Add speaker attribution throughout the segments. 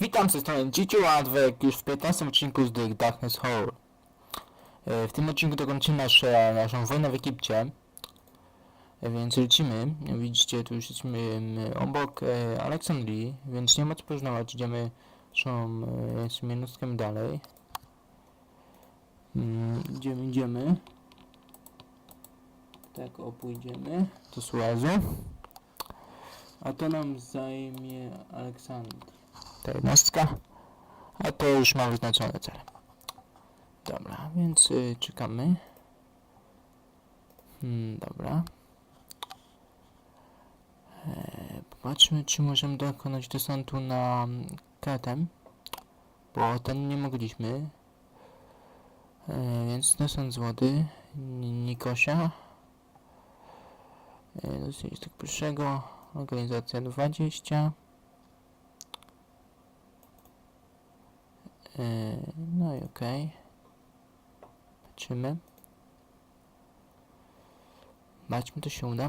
Speaker 1: Witam ze strony Dzieciu Adwek już w 15 odcinku z The Darkness Hole. E, W tym odcinku dokończymy nasze, naszą wojnę w Egipcie. E, Więc lecimy. Widzicie, tu już jesteśmy obok e, Aleksandrii, więc nie ma co poznawać. Idziemy naszą z jednostkami dalej. Mm, Idziemy, idziemy. Tak, o, pójdziemy do Suezu. A to nam zajmie Aleksandria ta jednostka, a to już ma wyznaczone cele. Dobra, więc y, czekamy. Hmm, dobra. E, popatrzmy, czy możemy dokonać desantu na Kretem, bo ten nie mogliśmy. E, więc desant z wody, Ni- Nikosia. E, dosyć tak pierwszego, organizacja 20. No i okej. Patrzymy. Zobaczmy, to się uda.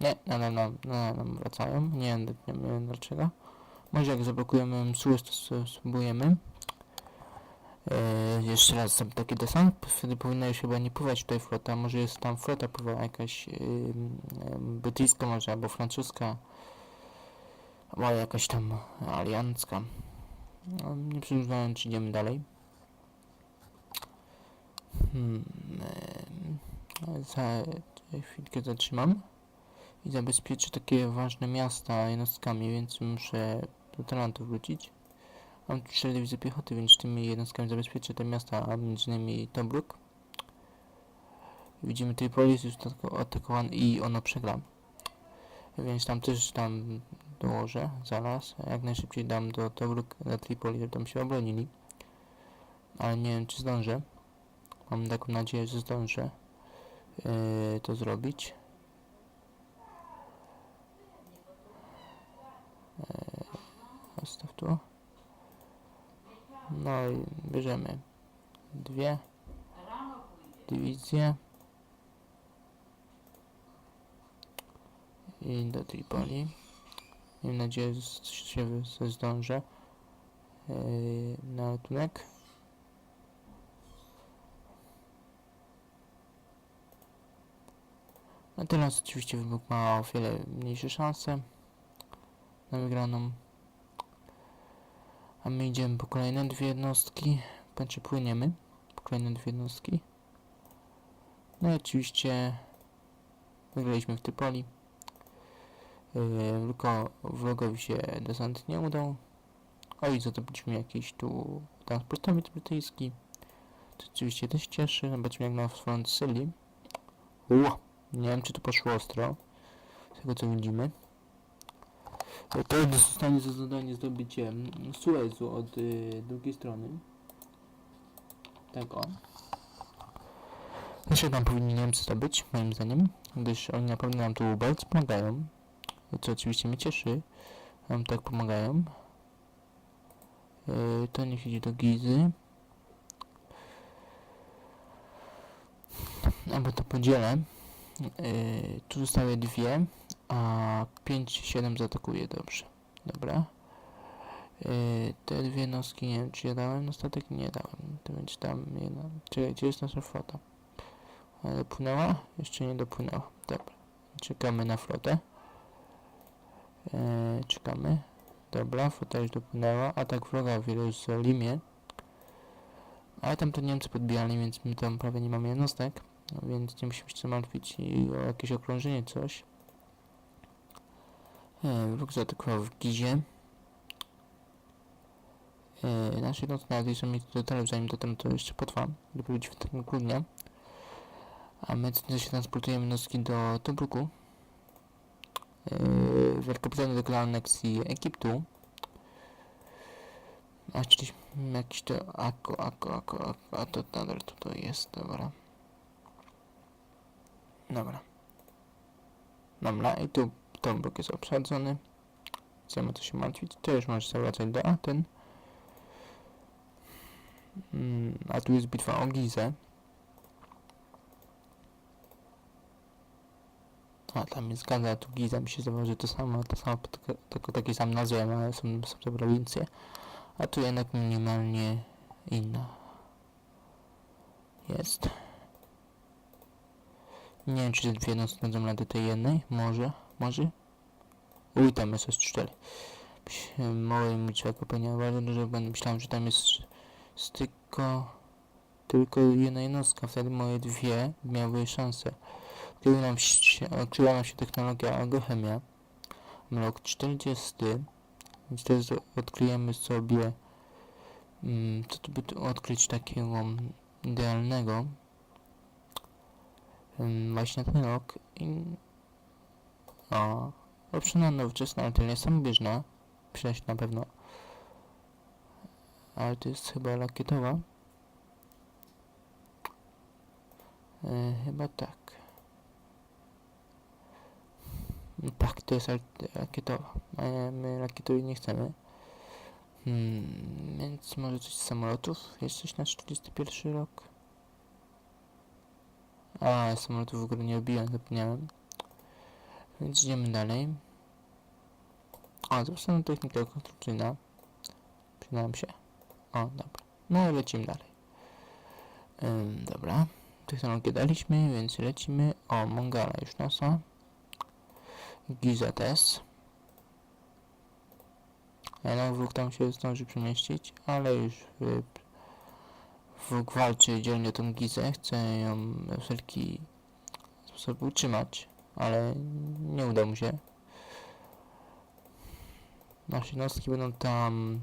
Speaker 1: Nie, no, no, no, no, no wracają. Nie, nie wiem dlaczego. Może jak zablokujemy Suez, to spróbujemy. Yy, jeszcze raz sobie taki desant. Wtedy powinna już chyba nie pływać tutaj flota. Może jest tam flota pływa jakaś yy, brytyjska może, albo francuska. Albo jakaś tam aliancka. No, nie czy idziemy dalej. Hmm, za chwilkę zatrzymam i zabezpieczę takie ważne miasta jednostkami, więc muszę do Talantu wrócić. Mam tu 4 dywizje piechoty, więc tymi jednostkami zabezpieczę te miasta, a między innymi Tobruk. Widzimy Tripolis atako- atakowany i ono przegra. Więc tam też tam dołożę zaraz. Jak najszybciej dam do Tobruk, na Tripoli, żeby tam się obronili. Ale nie wiem, czy zdążę. Mam taką nadzieję, że zdążę yy, to zrobić. Yy, Zostaw tu. No i bierzemy dwie dywizje. I do Tripoli. Mam nadzieję, że się zdążę yy, na ratunek. A teraz oczywiście wybór ma o wiele mniejsze szanse na wygraną. A my idziemy po kolejne dwie jednostki. Znaczy płyniemy po kolejne dwie jednostki. No i oczywiście wygraliśmy w Tripoli. Tylko wrogowi się desant nie udał. O i zatobiliśmy jakiś tu transportowiec brytyjski. To oczywiście też cieszy. Zobaczmy jak na front Syli. Ło! Nie wiem czy to poszło ostro. Z tego co widzimy. Yy, To zostanie za zadanie zdobycie mm, Suezu od y, drugiej strony. Tak o. Jeszcze tam powinni Niemcy zdobyć, moim zdaniem, gdyż oni naprawdę nam tu bardzo pomagają co oczywiście mnie cieszy. Nam tak pomagają. Yy, to niech idzie do Gizy. Albo to podzielę. Yy, tu zostały dwie, a 5-7 zaatakuje, dobrze. Dobra. Yy, te dwie noski, nie wiem czy ja dałem na statek? Nie dałem. To będzie tam jedna. Czy gdzie jest nasza flota? Ale dopłynęła? Jeszcze nie dopłynęła. Dobra. Czekamy na flotę. Eee, czekamy. Dobra, flota już dopłynęła. Atak wroga w Jerozolimie. Ale tam to Niemcy podbijali, więc my tam prawie nie mamy jednostek. No więc nie musimy się martwić i o jakieś okrążenie, coś. Eee, wróg zaatakował w Gizie. Eee, nasze jednostki nawet są mi do detali, zanim to tam to jeszcze potrwa. Dopiero w tym grudnia. A my się transportujemy jednostki do Tobruku. Yy, Wielkobrytania dokonała aneksji Egiptu. A czyli jakiś to ako, ako, ako, ako, a to nadal tutaj jest, dobra. Dobra. Dobra, i tu Tobruk jest obsadzony. Co się martwić. To już możesz sobie wracać do Aten. Mm, a tu jest bitwa o Gizę. A tam jest Gaza, tu Giza mi się zdawało, że to samo, to samo, tylko, takie sam nazwy, ale są, są to prowincje. A tu jednak minimalnie inna jest. Nie wiem, czy te dwie jednostki będą radę tej jednej. Może, może. Uj, tam jest S4. Mogę mieć popełniał bardzo dużo błędów. Myślałem, że tam jest z tylko, tylko jedna jednostka. Wtedy moje dwie miały szansę. Odkryła nam się, odkryła nam się technologia agrochemia. Rok 40. Więc teraz odkryjemy sobie mm, co tu by odkryć takiego idealnego. Ym, właśnie ten rok i o oprzena nowoczesna, ale to nie samobieżna przejść na pewno. Ale to jest chyba rakietowa. E, chyba tak No tak, to jest rak- rakietowa my rakietowej nie chcemy hmm, więc może coś z samolotów jest coś na 41 rok a, samolotu w ogóle nie obiłem, zapomniałem. Więc idziemy dalej. O, zobaczymy technika konstrukcyjna. Przydałem się. O, dobra. No i lecimy dalej. Ym, dobra. Technologię daliśmy, więc lecimy. O, Mongala już NASA. Giza też. Jednak wróg tam się zdąży przemieścić, ale już wróg walczy dzielnie tą Gizę, chce ją w wszelki sposób utrzymać, ale nie uda mu się. Nasze jednostki będą tam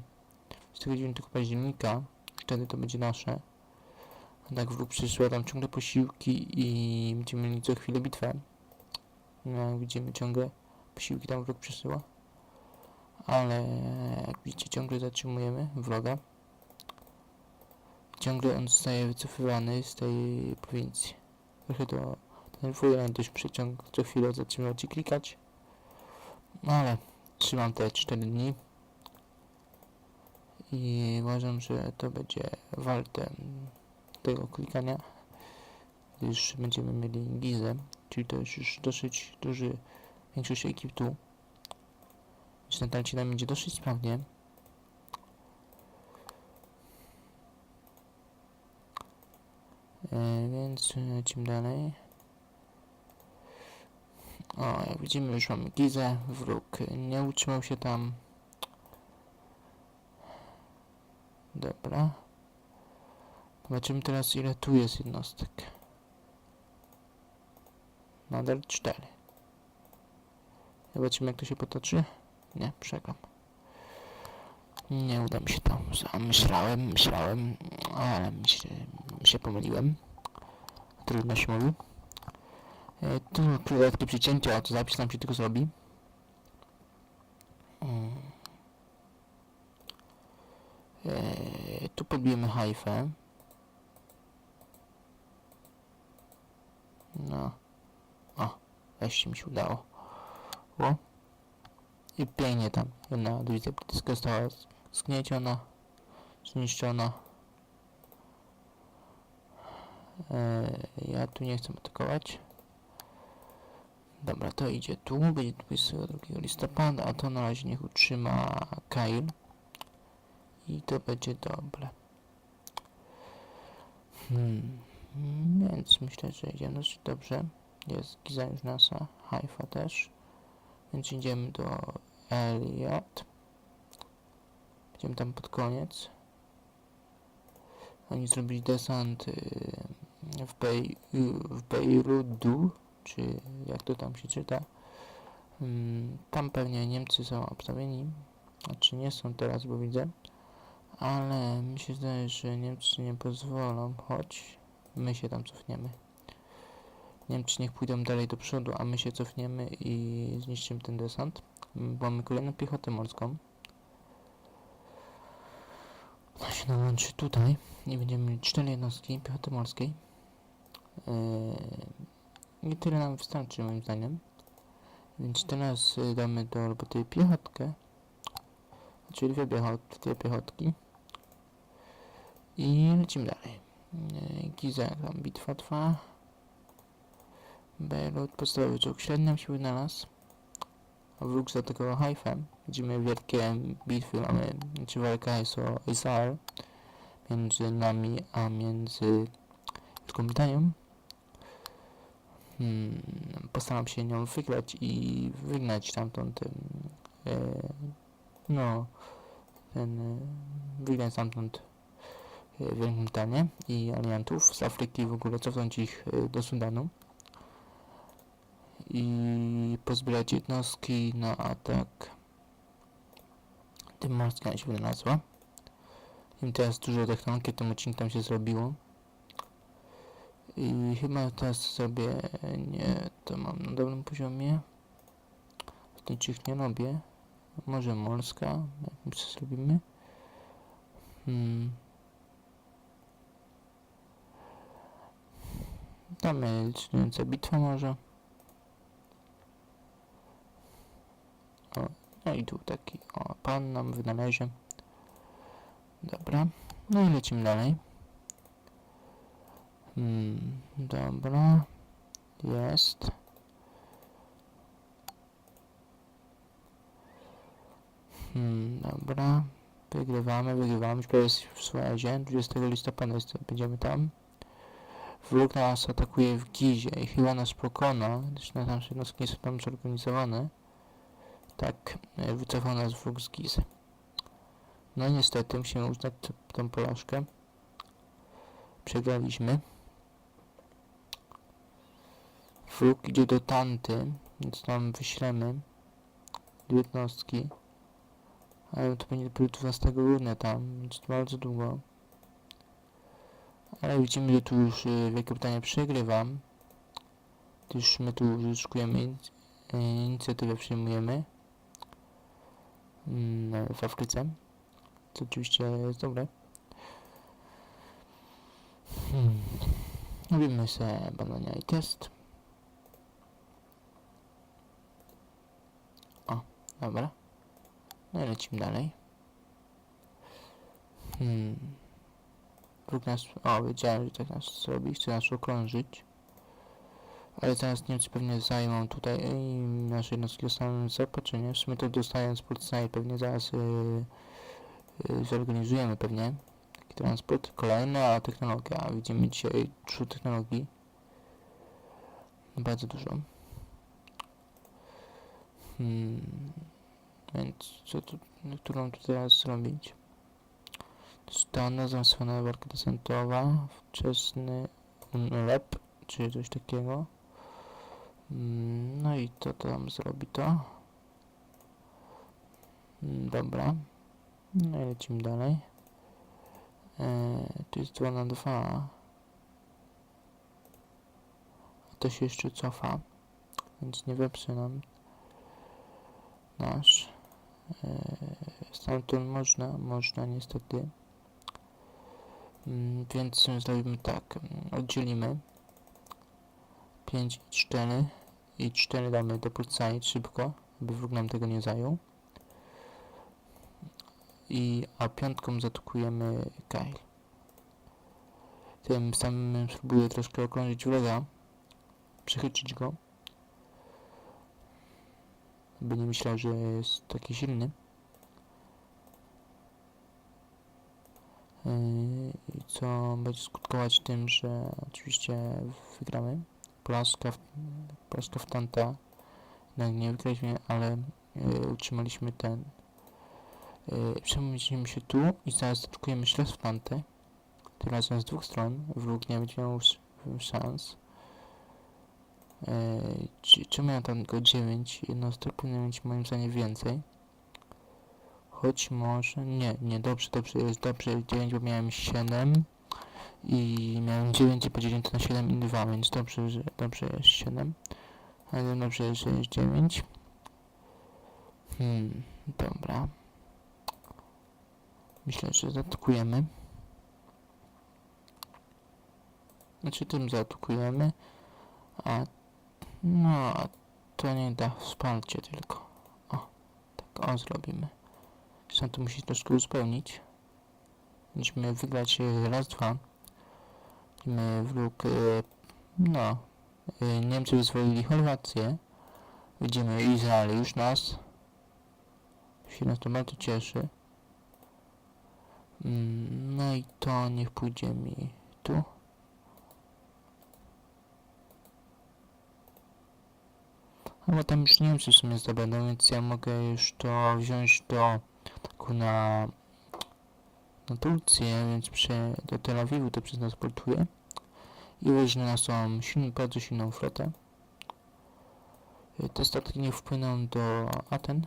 Speaker 1: 49 października, wtedy to będzie nasze. Tak wróg przyszła tam ciągle posiłki i będziemy mieli co chwilę bitwę. No, jak widzimy ciągle posiłki tam wróg przysyła. Ale jak widzicie ciągle zatrzymujemy wroga ciągle on zostaje wycofywany z tej prowincji. Trochę to denerwuje, ale też przeciąg co chwilę zatrzymywać i klikać. No ale trzymam te 4 dni i uważam, że to będzie warte tego klikania, gdyż będziemy mieli gizę, czyli to jest już dosyć duży większość ekip tu. Więc nadal ci nam będzie dosyć sprawnie. E, więc lecimy dalej. O, jak widzimy już mamy gizę, wróg nie utrzymał się tam. Dobra. Zobaczymy teraz ile tu jest jednostek. Nadal 4. Zobaczymy jak to się potoczy. Nie, przegram. Nie uda mi się to. Myślałem, myślałem, ale mi się, mi się pomyliłem. Trudno się mówi. E, tu krótkie przycięcie, a to zapis nam się tylko zrobi. E, tu podbijemy hajfę. No. Wreszcie mi się udało. O. I pięknie tam. Jedna dywizja brytyjska została zgnieciona, zniszczona. Eee, ja tu nie chcę atakować. Dobra, to idzie tu, będzie 22 listopada, a to na razie niech utrzyma Kail. I to będzie dobre. Hmm. Więc myślę, że idziemy dosyć dobrze. Jest Giza już nasa, Haifa też. Więc idziemy do Eliot. Będziemy tam pod koniec. Oni zrobili desant w, Bej, w Bejrudu, czy jak to tam się czyta. Mm, tam pewnie Niemcy są obstawieni, znaczy nie są teraz, bo widzę, ale mi się zdaje, że Niemcy nie pozwolą, choć my się tam cofniemy. Niemcy niech pójdą dalej do przodu, a my się cofniemy i zniszczymy ten desant. Mamy kolejną piechotę morską. Ona się dołączy tutaj i będziemy mieli cztery jednostki piechoty morskiej. Yy, I tyle nam wystarczy moim zdaniem. Więc teraz y, damy do roboty piechotkę. Czyli dwie, piechot, dwie piechotki. I lecimy dalej. Yy, Giza, tam bitwa trwa. Beirut, podstawowy czołg średnią się wynalazł. A wróg zaatakował Haifę. Widzimy wielkie bitwy, mamy, czy walka jest o Izrael między nami a między Wielką Brytanią. Hmm, postaram się nią wygrać i wygnać stamtąd ten, e, no, ten, e, wygnać stamtąd e, Wielką Brytanię i aliantów z Afryki w ogóle cofnąć ich e, do Sudanu i pozbierać jednostki na atak. Tym morska się wynalazła. Im teraz dużo technologii tym odcinkiem się zrobiło. I chyba teraz zrobię, nie, to mam na dobrym poziomie. Lotniczych nie robię. Może morska, co zrobimy. Hmm. Damy liczniąca bitwa może. O, no i tu taki, o, pan nam wynależy. Dobra, no i lecimy dalej. Hmm, dobra, jest. Hmm, dobra, wygrywamy, wygrywamy, już jest w Suezie, 20 listopada jest, będziemy tam. Wróg nas atakuje w Gizie i chyba nas pokona, gdyż na tam jednostki nie są tam zorganizowane. Tak, e, wycofał nas wróg z. No niestety musimy uznać tą porażkę. Przegraliśmy. Wróg idzie do Tanty, więc tam wyślemy jednostki. Ale to będzie dopiero 12 grudnia tam, więc bardzo długo. Ale widzimy, że tu już y, Wielka Brytania przegrywa. Gdyż my tu uzyskujemy y, inicjatywę, przyjmujemy w Afryce co oczywiście jest dobre. Hmm. Robimy sobie badania i test. O, dobra. No i lecimy dalej. Hmm. Wróg nas... O, wiedziałem, że tak nas zrobi. Chce nas okrążyć. Ale teraz Niemcy pewnie zajmą tutaj i nasze jednostki dostaną zaopatrzenie. W sumie to dostając i pewnie zaraz yy, y, zorganizujemy pewnie taki transport. Kolejna technologia. Widzimy dzisiaj dużo technologii. Bardzo dużo. Hmm. Więc co tu, którą tu teraz zrobić? Stana zaawansowana walka desantowa, wczesny lep, czy coś takiego. Mm, No i to tam zrobi to. Mm, Dobra. No i lecimy dalej. Eee, tu jest 2 na 2. A to się jeszcze cofa. Więc nie weprzy nam nasz. Eee, stamtąd można, można niestety. Mm, więc zrobimy tak. Oddzielimy 5 i 4 i 4 damy do Pulsai szybko, by wróg nam tego nie zajął i a piątką zaatakujemy Kyle. Tym samym spróbuję troszkę okrążyć wroga, przechycić go, by nie myślał, że jest taki silny. Yy, I co będzie skutkować tym, że oczywiście wygramy. Porażka w, porażka w Tanta, jednak nie wygraliśmy, ale yy, utrzymaliśmy ten Yy, Przemieścimy się tu i zaraz atakujemy śledztw Tante. Tym razem z dwóch stron. Wróg nie będzie miał sz- szans. Yy, czemu ja tam tylko 9 jednostek? Powinien mieć moim zdaniem więcej. Choć może... Nie, nie, dobrze, dobrze, jest dobrze 9, bo miałem 7. I miałem 9 i podzieliłem to na 7 i 2, więc dobrze, że dobrze jest 7. Ale dobrze, że jest 9. Hmm, dobra. Myślę, że zaatakujemy. Znaczy tym zaatakujemy, a no, a to nie da wsparcie tylko. O, tak o zrobimy. Zresztą to musi troszkę uzupełnić. Musimy wygrać raz, dwa. My wróg, e, no, y, Niemcy wyzwolili Chorwację. Widzimy Izrael już nas. Się nas to bardzo cieszy. Mm, No i to niech pójdzie mi tu. No bo tam już Niemcy w sumie zdobędą, więc ja mogę już to wziąć do na, na Turcję, więc prze, do Tel Awiwu to przez nas portuję. I łoży na naszą silną, bardzo silną flotę. Te statki nie wpłyną do Aten.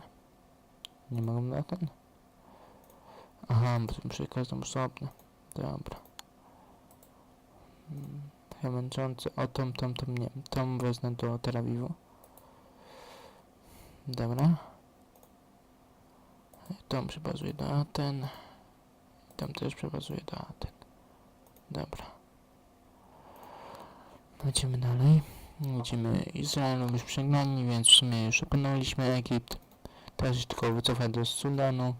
Speaker 1: Nie mogą do Aten. Aha, bo są przy każdym osobno. Dobra. Mm, Ja męczący. O, tom, tom, tom, nie. Tom wezmę do Tel Awiwu. Dobra. Tom przebazuje do Aten. Tam też przebazuje do Aten. Dobra. Lecimy dalej. Widzimy Izrael już przegnani, więc w sumie już opanowaliśmy Egipt. Teraz już tylko wycofać do Sudanu.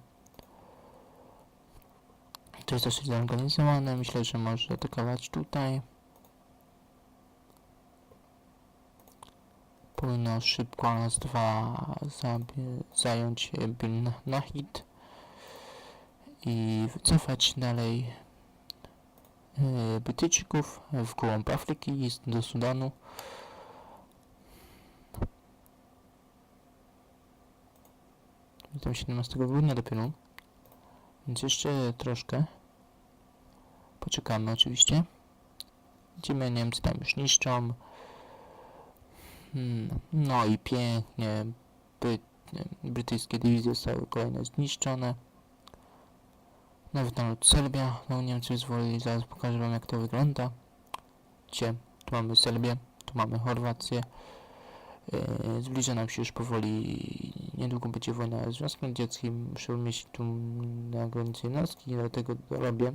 Speaker 1: To jest dosyć zorganizowane. Myślę, że może atakować tutaj. Powinno szybko nas dwa zająć e, Bin Nahid i wycofać dalej e, Brytyjczyków w głąb Afryki do Sudanu. Tam 17 grudnia dopiero. Więc jeszcze troszkę. Poczekamy oczywiście. Widzimy Niemcy tam już niszczą. Hmm, No i pięknie. Bry brytyjskie dywizje zostały kolejne zniszczone. Nawet naród Serbia. No Niemcy wyzwolili. Zaraz pokażę wam jak to wygląda. Gdzie? Tu mamy Serbię. Tu mamy Chorwację. Yy, zbliża nam się już powoli, niedługo będzie wojna z Związkiem Radzieckim, muszę mieć tu na granicy jednostki, dlatego robię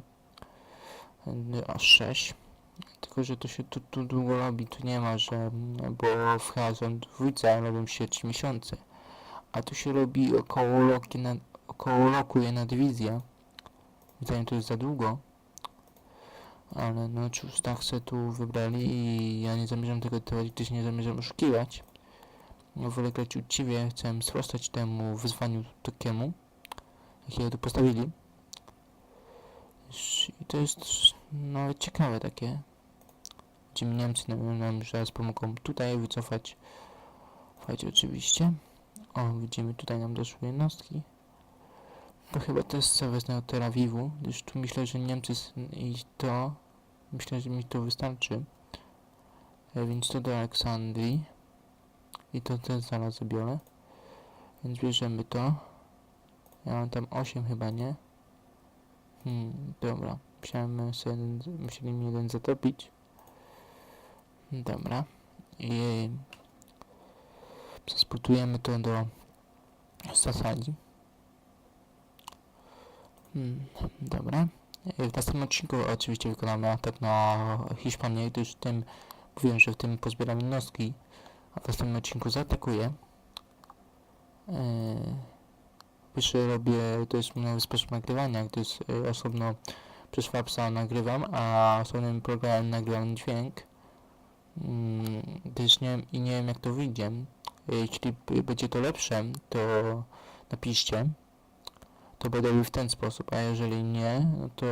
Speaker 1: yy, aż 6. Tylko, że to się tu, tu długo robi, tu nie ma, że, bo w Horizon dwójce robią się 3 miesiące, a tu się robi około na, około roku jedna dywizja, zanim to jest za długo. Ale no cóż, tak se tu wybrali i ja nie zamierzam tego gdyż nie zamierzam oszukiwać. No, wolę grać uczciwie, chcę sprostać temu wyzwaniu takiemu, jakiego tu postawili. I to jest no ciekawe takie. Gdzie Niemcy nam, nam zaraz pomogą tutaj wycofać. Fajnie oczywiście. O, widzimy tutaj nam doszły jednostki. To chyba też sobie wezmę Tel Awiwu, gdyż tu myślę, że Niemcy i to, myślę, że mi to wystarczy. E, Więc to do Aleksandrii. I to też zaraz zabiorę. Więc bierzemy to. Ja mam tam 8 chyba, nie? Hmm, dobra. Musiałem sobie musieli jeden zatopić. Dobra. I zasportujemy to do zasadzi. Hmm, dobra. I W następnym odcinku oczywiście wykonamy atak na Hiszpanię, gdyż w tym mówiłem, że w tym pozbieram jednostki a w następnym odcinku zaatakuję. Yy, Pierwszy robię, to jest nowy sposób nagrywania, gdyż yy, osobno przez Fapsa nagrywam, a osobnym programem nagrywam dźwięk. Yy, gdyż nie wiem, i nie wiem jak to wyjdzie. Jeśli będzie to lepsze, to napiszcie. To będę robił w ten sposób, a jeżeli nie, no to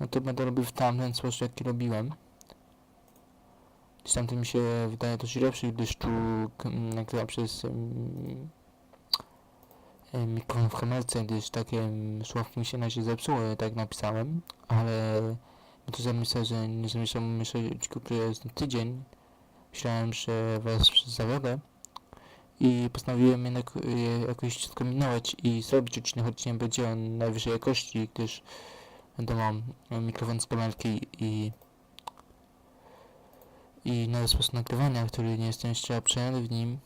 Speaker 1: no to będę robił w tamten sposób jaki robiłem. Gdzieś tam to mi się wydaje dość lepszy, gdyż tu nagrywa przez um, mikrofon w kamerce, gdyż takie mm, sławki mi się na razie zepsuły, tak napisałem, ale to zamyślę, że nie zamierzam myśleć przez tydzień. Myślałem, że was zawiodę i postanowiłem jednak je jakoś skombinować i zrobić odcinek, choć nie będzie on najwyższej jakości, gdyż wiadomo, mikrofon z kamerki i i nowy sposób nagrywania, który nie jestem jeszcze przejęty w nim.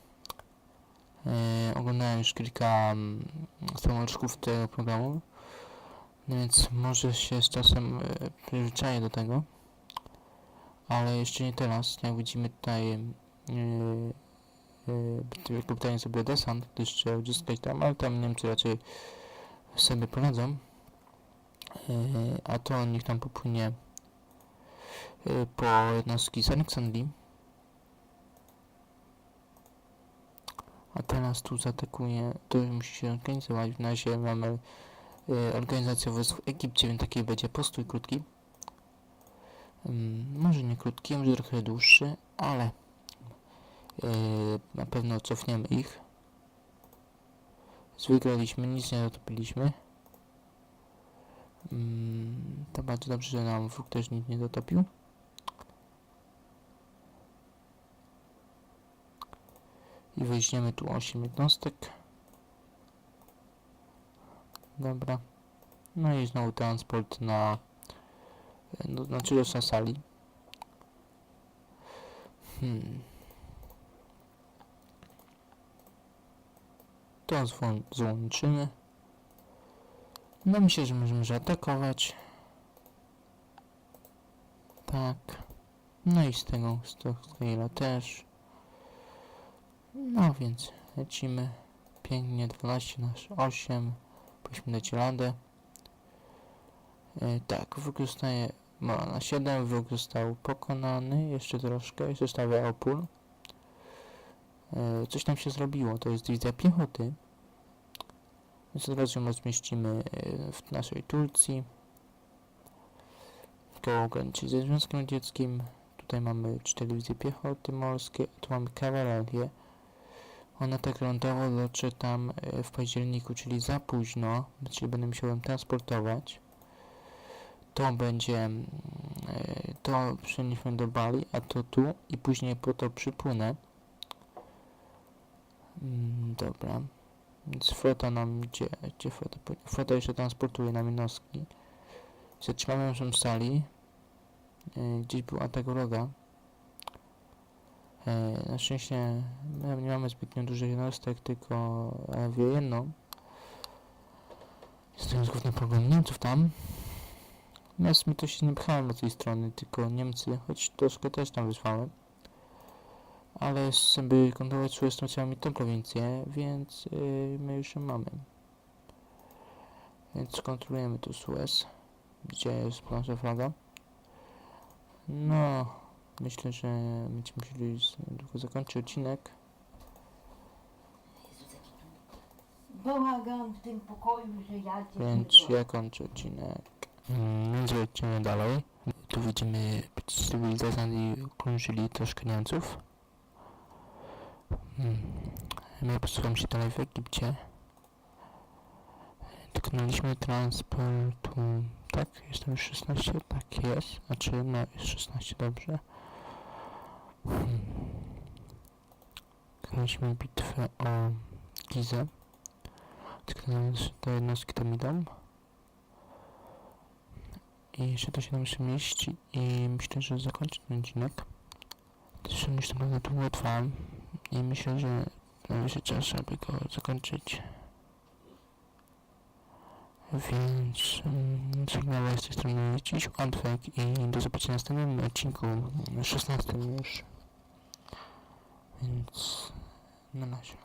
Speaker 1: E, oglądałem już kilka mm, samolotków tego programu, no więc może się z czasem e, przyzwyczaję do tego, ale jeszcze nie teraz. Jak widzimy tutaj e, Wielką Brytanię sobie desant, gdyż trzeba uzyskać tam, ale tam Niemcy raczej sobie poradzą. E, a to niech tam popłynie y, po jednostki z Aleksandrii. A teraz tu zaatakuje, to musi się organizować. W razie mamy organizację wojsk w Egipcie, więc taki będzie postój krótki. Ym, może nie krótki, może trochę dłuższy, ale na pewno cofniemy ich. Wygraliśmy, nic nie dotopiliśmy. Mm, to bardzo dobrze, że nam wróg też nic nie dotopił. I weźmiemy tu 8 jednostek. Dobra. No i znowu transport na no, znaczy do sali. Hmm. To złączymy. No myślę, że możemy zaatakować. Tak. No i z tego, Scale'a też. No więc lecimy. Pięknie, 12 nasz 8. Powinniśmy dać radę. E, tak, wróg zostaje ma na 7, wróg został pokonany. Jeszcze troszkę, jeszcze stawia opór. E, coś tam się zrobiło, to jest dywizja piechoty. Więc od razu ją rozmieścimy e, w naszej Turcji. Koło granicy ze Związkiem Radzieckim. Tutaj mamy 4 dywizje piechoty morskie, tu mamy kawalerię. Ona tak lądowo dotrze tam e, w październiku, czyli za późno, czyli będę musiał ją transportować. To będzie, mm, to przenieśmy do Bali, a to tu i później po to przypłynę. Mm, Dobra. Więc flota nam gdzie, gdzie flota? Flota jeszcze transportuje nam jednostki. Zatrzymamy naszą sali. E, gdzieś był atak wroga. E, na szczęście my nie mamy zbytnio dużych jednostek, tylko wie jedną. Jest to jest główny problem Niemców tam. Natomiast mi to się nie pchałem do tej strony, tylko Niemcy, choć troszkę też tam wysłałem. Ale żeby kontrolować swoje trzeba mi tę prowincję, więc yy, my już ją mamy. Więc kontrolujemy tu Suez, gdzie jest nasza flaga. No, myślę, że będziemy musieli tylko zakończyć odcinek.
Speaker 2: Bałagan w tym pokoju, że ja cię
Speaker 1: Więc ja kończę odcinek. Mm, Więc lecimy dalej. Tu widzimy cywilizację i krążyli troszkę Niemców. Hmm. My posłucham się dalej w Egipcie. Dokonaliśmy transportu. Tak, jest tam już 16? Tak jest. Znaczy, no jest 16, dobrze. Dokonaliśmy bitwę o Gizę. Tylko te jednostki tam idą. I jeszcze to się nam jeszcze mieści i myślę, że zakończę ten odcinek. Też już naprawdę długo trwa i myślę, że najwyższy czas, żeby go zakończyć. Więc żegnam was z tej strony dziś Antwek i do zobaczenia w następnym odcinku 16 już. Więc na razie.